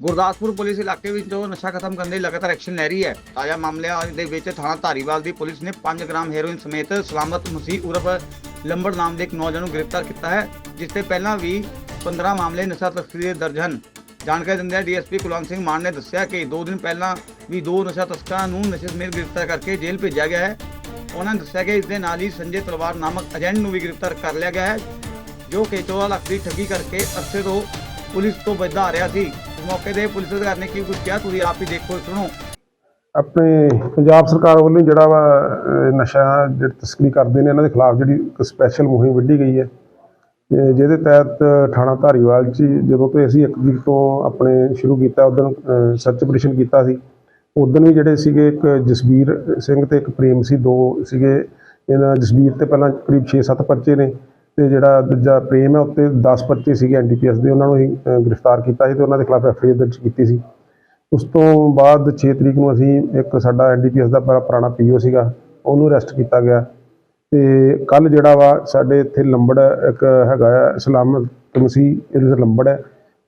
Gurdaspur police ਇਲਾਕੇ ਵਿੱਚੋਂ ਨਸ਼ਾ ਖਤਮ ਕਰਨ ਲਈ ਲਗਾਤਾਰ ਐਕਸ਼ਨ ਲੈ ਰਹੀ ਹੈ, ਤਾਜ਼ਾ ਮਾਮਲਿਆਂ ਦੇ ਵਿੱਚ ਥਾਣਾ ਧਾਰੀਵਾਲ ਦੀ ਪੁਲਿਸ ਨੇ 5 ਗ੍ਰਾਮ ਹੈਰੋਇਨ ਸਮੇਤ ਸਲਾਮਤ ਮਸੀਹ ਉਰਫ ਲੰਬੜ ਨਾਮ ਦੇ ਇੱਕ ਨੌਜਵਾਨ ਨੂੰ ਗ੍ਰਿਫਤਾਰ ਕੀਤਾ ਹੈ, ਜਿਸ ਤੇ ਪਹਿਲਾਂ ਵੀ 15 ਮਾਮਲੇ ਨਸ਼ਾ ਤਸਕਰੀ ਦੇ ਦਰਜ ਹਨ। ਜਾਣਕਾਰੀ ਦਿੰਦਿਆਂ ਡੀਐਸਪੀ ਕੁਲਵੰਤ ਸਿੰਘ ਮਾਨ ਨੇ ਦੱਸਿਆ ਕਿ 2 ਦਿਨ ਪਹਿਲਾਂ ਵੀ ਦੋ ਨਸ਼ਾ ਤਸਕਰਾਂ ਨੂੰ ਨਸ਼ੇ ਸਮੇਤ ਗ੍ਰਿਫਤਾਰ ਕਰਕੇ ਜੇਲ੍ਹ ਭੇਜਿਆ ਗਿਆ ਹੈ। ਉਹਨਾਂ ਨੇ ਦੱਸਿਆ ਕਿ ਇਸ ਦੇ ਨਾਲ ਹੀ ਸੰਜੇ ਤਲਵਾਰ ਨਾਮਕ ਏਜੰਟ ਨੂੰ ਵੀ ਗ੍ਰਿਫਤਾਰ ਕਰ ਲਿਆ ਗਿਆ ਹੈ, ਜੋ ਕਿ 14 ਲੱਖ ਦੀ ਠੱਗੀ ਕਰਕੇ ਅਰਸੇ ਤੋਂ ਪੁਲਿਸ ਤੋਂ ਬਚਦਾ ਆ ਰਿਹਾ ਸੀ। ਮੌਕੇ ਤੇ ਪੁਲਿਸ ਅਧਿਕਾਰੀ ਨੇ ਕੀ ਕੁਝ ਕਿਹਾ? ਤੁਸੀਂ ਆਪ ਹੀ ਦੇਖੋ, ਸੁਣੋ। ਆਪਣੇ ਪੰਜਾਬ ਸਰਕਾਰ ਵੱਲੋਂ ਜਿਹੜਾ ਵਾ, ਅਹ, ਨਸ਼ਾ ਜਿਹੜੀ ਤਸਕਰੀ ਕਰਦੇ ਨੇ, ਇਹਨਾਂ ਦੇ ਖਿਲਾਫ ਜਿਹੜੀ ਇੱਕ ਸਪੈਸ਼ਲ ਮੁਹਿੰਮ ਵਿੱਢੀ ਗਈ ਹੈ। ਤੇ ਜਿਹਦੇ ਤਹਿਤ ਥਾਣਾ ਧਾਰੀਵਾਲ 'ਚ ਹੀ ਜਦੋਂ ਤੋਂ ਅਸੀਂ ਇੱਕ ਤਰੀਕ ਤੋਂ ਆਪਣੇ ਸ਼ੁਰੂ ਕੀਤਾ ਉਦੋਂ ਸਰਚ ਆਪਰੇਸ਼ਨ ਕੀਤਾ ਸੀ। ਉਦੋਂ ਵੀ ਜਿਹੜੇ ਸੀਗੇ ਇੱਕ ਜਸਬੀਰ ਸਿੰਘ ਤੇ ਇੱਕ ਪ੍ਰੇਮ ਸੀ, ਦੋ ਸੀਗੇ। ਇਹਨਾਂ ਜਸਬੀਰ ਤੇ ਪਹਿਲਾਂ ਕਰੀਬ 6-7 ਪਰਚੇ ਨੇ। ਤੇ ਜਿਹੜਾ ਦੂਜਾ ਪ੍ਰੇਮ ਹੈ, ਉੱਤੇ 10 ਪਰਚੇ ਸੀਗੇ ਐਨਡੀਪੀਐਸ ਦੇ, ਉਹਨਾਂ ਨੂੰ ਅਸੀਂ ਗ੍ਰਿਫਤਾਰ ਕੀਤਾ ਸੀ ਤੇ ਉਹਨਾਂ ਦੇ ਖਿਲਾਫ ਐਫਆਈਆਰ ਦਰਜ ਕੀਤੀ ਸੀ। ਉਸ ਤੋਂ ਬਾਅਦ 6 ਤਰੀਕ ਨੂੰ ਅਸੀਂ ਇੱਕ ਸਾਡਾ ਐਨਡੀਪੀਐਸ ਦਾ ਬੜਾ ਪੁਰਾਣਾ ਪੀਓ ਸੀਗਾ, ਉਹਨੂੰ ਅਰੈਸਟ ਕੀਤਾ ਗਿਆ। ਤੇ ਕੱਲ ਜਿਹੜਾ ਵਾ, ਸਾਡੇ ਇੱਥੇ ਲੰਬੜ ਇੱਕ ਹੈਗਾ ਆ ਸਲਾਮਤ ਮਸੀਹ ਇਹਦੇ ਲੰਬੜ ਹੈ।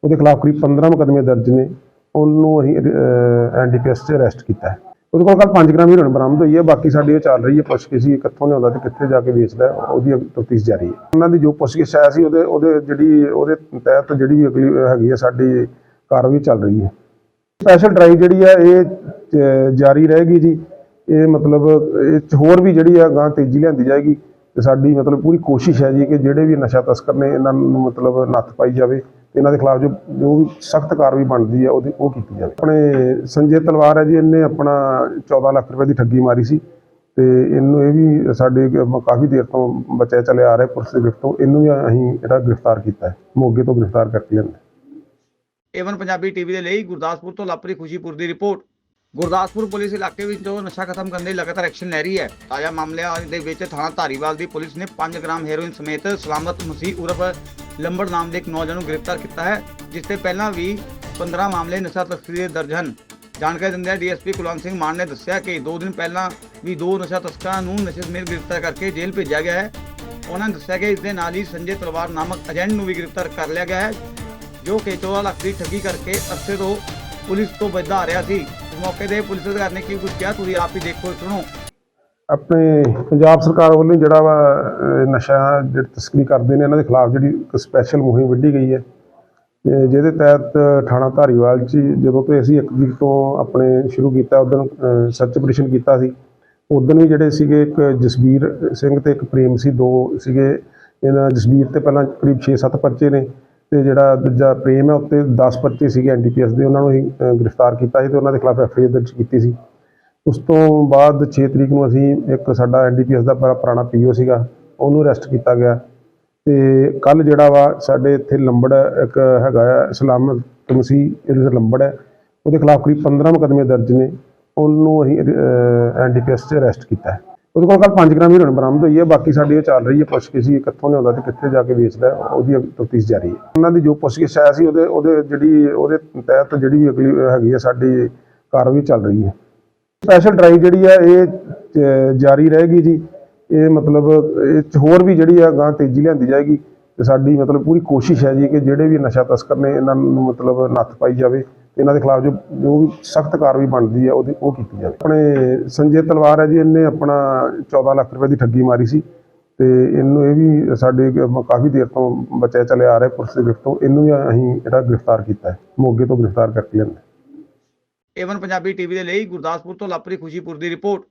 ਉਹਦੇ ਖਿਲਾਫ ਕਰੀਬ 15 ਮੁਕੱਦਮੇ ਦਰਜ ਨੇ, ਉਹਨੂੰ ਅਸੀਂ ਐਨਡੀਪੀਐਸ 'ਚ ਅਰੈਸਟ ਕੀਤਾ ਉਹਦੇ ਕੋਲ ਕੱਲ 5 ਗ੍ਰਾਮ ਹੀਰੋਇਨ ਬਰਾਮਦ ਹੋਈ ਹੈ ਬਾਕੀ ਸਾਡੀ ਉਹ ਚੱਲ ਰਹੀ ਹੈ ਪੁੱਛਗਿੱਛ ਸੀ ਕਿੱਥੋਂ ਲਿਆਉਂਦਾ ਤੇ ਕਿੱਥੇ ਜਾ ਕੇ ਵੇਚਦਾ ਹੈ, ਉਹਦੀ ਤਫਤੀਸ਼ ਜਾਰੀ ਹੈ। ਉਹਨਾਂ ਦੀ ਜੋ ਪੁੱਛਗਿੱਛ ਆਇਆ ਸੀ ਉਹਦੇ ਉਹਦੇ ਜਿਹੜੀ ਉਹਦੇ ਤਹਿਤ ਜਿਹੜੀ ਵੀ ਅਗਲੀ ਹੈਗੀ ਹੈ ਸਾਡੀ ਕਾਰਵਾਈ ਚੱਲ ਰਹੀ ਹੈ। ਸਪੈਸ਼ਲ ਡਰਾਈਵ ਜਿਹੜੀ ਆ ਇਹ ਜਾਰੀ ਰਹੇਗੀ ਜੀ। ਇਹ ਮਤਲਬ ਇਹ 'ਚ ਹੋਰ ਵੀ ਜਿਹੜੀ ਆ ਗਾਂ ਤੇਜ਼ੀ ਲਿਆਂਦੀ ਜਾਏਗੀ। ਤੇ ਸਾਡੀ ਮਤਲਬ ਪੂਰੀ ਕੋਸ਼ਿਸ਼ ਹੈ ਜੀ ਕਿ ਜਿਹੜੇ ਵੀ ਨਸ਼ਾ ਤਸਕਰ ਨੇ ਇਹਨਾਂ ਨੂੰ ਮਤਲਬ ਨੱਥ ਪਾਈ ਜਾਵੇ। ਤੇ ਇਹਨਾਂ ਦੇ ਖਿਲਾਫ ਜੋ ਜੋ ਵੀ ਸਖਤ ਕਾਰਵਾਈ ਬਣਦੀ ਹੈ ਉਹਦੀ ਉਹ ਕੀਤੀ ਜਾਵੇ। ਆਪਣੇ ਸੰਜੇ ਤਲਵਾਰ ਹੈ ਜੀ, ਇਹਨੇ ਆਪਣਾ 14 ਲੱਖ ਰੁਪਏ ਦੀ ਠੱਗੀ ਮਾਰੀ ਸੀ। ਤੇ ਇਹਨੂੰ ਇਹ ਵੀ ਸਾਡੇ ਕਾਫੀ ਦੇਰ ਤੋਂ ਬਚਿਆ ਚੱਲਿਆ ਆ ਰਿਹਾ ਪੁਲਿਸ ਦੀ ਗ੍ਰਿਫਤ ਤੋਂ। ਇਹਨੂੰ ਵੀ ਅਸੀਂ ਜਿਹੜਾ ਗ੍ਰਿਫਤਾਰ ਕੀਤਾ ਹੈ, ਮੋਗੇ ਤੋਂ ਗ੍ਰਿਫਤਾਰ ਕਰਕੇ ਲਿਆਂਦਾ ਏਵਨ ਪੰਜਾਬੀ ਟੀਵੀ ਦੇ ਲਈ ਗੁਰਦਾਸਪੁਰ ਤੋਂ ਲਾਪਰੀ ਖੁਸ਼ੀਪੁਰ ਦੀ ਰਿਪੋਰਟ। ਗੁਰਦਾਸਪੁਰ ਪੁਲਿਸ ਇਲਾਕੇ ਵਿੱਚੋਂ ਨਸ਼ਾ ਖਤਮ ਕਰਨ ਲਈ ਲਗਾਤਾਰ ਐਕਸ਼ਨ ਲੈ ਰਹੀ ਹੈ, ਤਾਜ਼ਾ ਮਾਮਲਿਆਂ ਦੇ ਵਿੱਚ ਥਾਣਾ ਧਾਰੀਵਾਲ ਦੀ ਪੁਲਿਸ ਨੇ 5 ਗ੍ਰਾਮ ਹੈਰੋਇਨ ਸਮੇਤ ਸਲਾਮਤ ਮਸੀਹ ਉਰਫ ਲੰਬੜ ਨਾਮ ਦੇ ਇੱਕ ਨੌਜਵਾਨ ਨੂੰ ਗ੍ਰਿਫਤਾਰ ਕੀਤਾ ਹੈ, ਜਿਸ ਤੇ ਪਹਿਲਾਂ ਵੀ 15 ਮਾਮਲੇ ਨਸ਼ਾ ਤਸਕਰੀ ਦੇ ਦਰਜ ਹਨ। ਜਾਣਕਾਰੀ ਦਿੰਦਿਆਂ ਡੀਐਸਪੀ ਕੁਲਵੰਤ ਸਿੰਘ ਮਾਨ ਨੇ ਦੱਸਿਆ ਕਿ 2 ਦਿਨ ਪਹਿਲਾਂ ਵੀ ਦੋ ਨਸ਼ਾ ਤਸਕਰਾਂ ਨੂੰ ਨਸ਼ੇ ਸਮੇਤ ਗ੍ਰਿਫਤਾਰ ਕਰਕੇ ਜੇਲ੍ਹ ਭੇਜਿਆ ਗਿਆ ਹੈ। ਉਹਨਾਂ ਨੇ ਦੱਸਿਆ ਕਿ ਇਸ ਦੇ ਨਾਲ ਹੀ ਸੰਜੇ ਤਲਵਾਰ ਨਾਮਕ ਏਜੰਟ ਨੂੰ ਵੀ ਗ੍ਰਿਫਤਾਰ ਕਰ ਲਿਆ ਗਿਆ ਹੈ, ਜੋ ਕਿ 14 ਲੱਖ ਦੀ ਠੱਗੀ ਕਰਕੇ ਅਰਸੇ ਤੋਂ ਪੁਲਿਸ ਤੋਂ ਬਚਦਾ ਆ ਰਿਹਾ ਸੀ। ਮੌਕੇ ਦੇ ਪੁਲਿਸ ਅਧਿਕਾਰੀ ਨੇ ਕੀ ਕੁਝ ਕਿਹਾ, ਤੁਸੀਂ ਆਪ ਹੀ ਦੇਖੋ, ਸੁਣੋ। ਆਪਣੇ ਪੰਜਾਬ ਸਰਕਾਰ ਵੱਲੋਂ ਜਿਹੜਾ ਵਾ ਨਸ਼ਾ ਜਿਹੜੇ ਤਸਕਰੀ ਕਰਦੇ ਨੇ, ਇਹਨਾਂ ਦੇ ਖਿਲਾਫ ਜਿਹੜੀ ਇੱਕ ਸਪੈਸ਼ਲ ਮੁਹਿੰਮ ਵਿੱਢੀ ਗਈ ਹੈ। ਜਿਹਦੇ ਤਹਿਤ ਥਾਣਾ ਧਾਰੀਵਾਲ 'ਚ ਜਦੋਂ ਤੋਂ ਅਸੀਂ ਇੱਕ ਤਰੀਕ ਤੋਂ ਆਪਣੇ ਸ਼ੁਰੂ ਕੀਤਾ ਉਦੋਂ ਸਰਚ ਆਪਰੇਸ਼ਨ ਕੀਤਾ ਸੀ। ਉਦੋਂ ਵੀ ਜਿਹੜੇ ਸੀਗੇ ਇੱਕ ਜਸਬੀਰ ਸਿੰਘ ਤੇ ਇੱਕ ਪ੍ਰੇਮ ਸੀ, ਦੋ ਸੀਗੇ। ਇਹਨਾਂ ਜਸਬੀਰ ਤੇ ਪਹਿਲਾਂ ਕਰੀਬ 6-7 ਪਰਚੇ ਨੇ ਤੇ ਜਿਹੜਾ ਦੂਜਾ ਪ੍ਰੇਮ ਹੈ, ਉੱਤੇ 10 ਪਰਚੇ ਸੀਗੇ ਐਨਡੀਪੀਐਸ ਦੇ, ਉਹਨਾਂ ਨੂੰ ਅਸੀਂ ਗ੍ਰਿਫਤਾਰ ਕੀਤਾ ਸੀ ਤੇ ਉਹਨਾਂ ਦੇ ਖਿਲਾਫ ਐਫਆਈਆਰ ਦਰਜ ਕੀਤੀ ਸੀ। ਉਸ ਤੋਂ ਬਾਅਦ 6 ਤਰੀਕ ਨੂੰ ਅਸੀਂ ਇੱਕ ਸਾਡਾ ਐਨਡੀਪੀਐਸ ਦਾ ਬੜਾ ਪੁਰਾਣਾ ਪੀਓ ਸੀਗਾ, ਉਹਨੂੰ ਅਰੈਸਟ ਕੀਤਾ ਗਿਆ। ਤੇ ਕੱਲ ਜਿਹੜਾ ਵਾ, ਸਾਡੇ ਇੱਥੇ ਲੰਬੜ ਇੱਕ ਹੈਗਾ ਆ ਸਲਾਮਤ ਮਸੀਹ ਇਹਦੇ ਲੰਬੜ ਹੈ। ਉਹਦੇ ਖਿਲਾਫ ਕਰੀਬ 15 ਮੁਕੱਦਮੇ ਦਰਜ ਨੇ। ਉਹਨੂੰ ਅਸੀਂ ਐਨਡੀਪੀਐਸ 'ਚ ਅਰੈਸਟ ਕੀਤਾ ਉਹਦੇ ਕੋਲ ਕੱਲ 5 ਗ੍ਰਾਮ ਹੀਰੋਇਨ ਬਰਾਮਦ ਹੋਈ ਹੈ। ਬਾਕੀ ਸਾਡੀ ਉਹ ਚੱਲ ਰਹੀ ਹੈ, ਪੁੱਛਗਿੱਛ ਸੀ ਕਿੱਥੋਂ ਲਿਆਉਂਦਾ ਤੇ ਕਿੱਥੇ ਜਾ ਕੇ ਵੇਚਦਾ ਉਹਦੀ ਤਫਤੀਸ਼ ਜਾਰੀ ਹੈ। ਉਹਨਾਂ ਦੀ ਜੋ ਪੁੱਛਗਿੱਛ ਆਇਆ ਸੀ, ਉਹਦੇ ਉਹਦੇ ਜਿਹੜੀ ਉਹਦੇ ਤਹਿਤ ਜਿਹੜੀ ਵੀ ਅਗਲੀ ਹੈਗੀ ਹੈ, ਸਾਡੀ ਕਾਰਵਾਈ ਚੱਲ ਰਹੀ ਹੈ। ਸਪੈਸ਼ਲ ਡਰਾਈਵ ਜਿਹੜੀ ਆ ਇਹ ਅਹ, ਜਾਰੀ ਰਹੇਗੀ ਜੀ। ਇਹ ਮਤਲਬ ਇਹ 'ਚ ਹੋਰ ਵੀ ਜਿਹੜੀ ਆ ਗਾਂ ਤੇਜ਼ੀ ਲਿਆਂਦੀ ਜਾਏਗੀ। ਤੇ ਸਾਡੀ ਮਤਲਬ ਪੂਰੀ ਕੋਸ਼ਿਸ਼ ਹੈ ਜੀ ਕਿ ਜਿਹੜੇ ਵੀ ਨਸ਼ਾ ਤਸਕਰ ਨੇ ਇਹਨਾਂ ਨੂੰ ਮਤਲਬ ਨੱਥ ਪਾਈ ਜਾਵੇ ਤੇ ਇਹਨਾਂ ਦੇ ਖਿਲਾਫ ਜੋ ਜੋ ਵੀ ਸਖਤ ਕਾਰਵਾਈ ਬਣਦੀ ਹੈ ਉਹਦੀ ਉਹ ਕੀਤੀ ਜਾਵੇ। ਆਪਣੇ ਸੰਜੇ ਤਲਵਾਰ ਹੈ ਜੀ ਇਹਨੇ ਆਪਣਾ 14 ਲੱਖ ਰੁਪਏ ਦੀ ਠੱਗੀ ਮਾਰੀ ਸੀ। ਤੇ ਇਹਨੂੰ ਇਹ ਵੀ ਸਾਡੇ ਕ- ਕਾਫੀ ਦੇਰ ਤੋਂ ਬਚਿਆ ਚਲੇ ਆ ਰਿਹਾ ਪੁਲਿਸ ਦੀ ਗ੍ਰਿਫਤ ਤੋਂ। ਇਹਨੂੰ ਵੀ ਅਸੀਂ ਜਿਹੜਾ ਗ੍ਰਿਫਤਾਰ ਕੀਤਾ ਹੈ ਮੋਗੇ ਤੋਂ ਗ੍ਰਿਫਤਾਰ ਕਰਕੇ ਲਿਆਂਦਾ ਏਵਨ ਪੰਜਾਬੀ ਟੀਵੀ ਦੇ ਲਈ ਗੁਰਦਾਸਪੁਰ ਤੋਂ ਲਾਪਰੀ ਖੁਸ਼ੀਪੁਰ ਦੀ ਰਿਪੋਰਟ।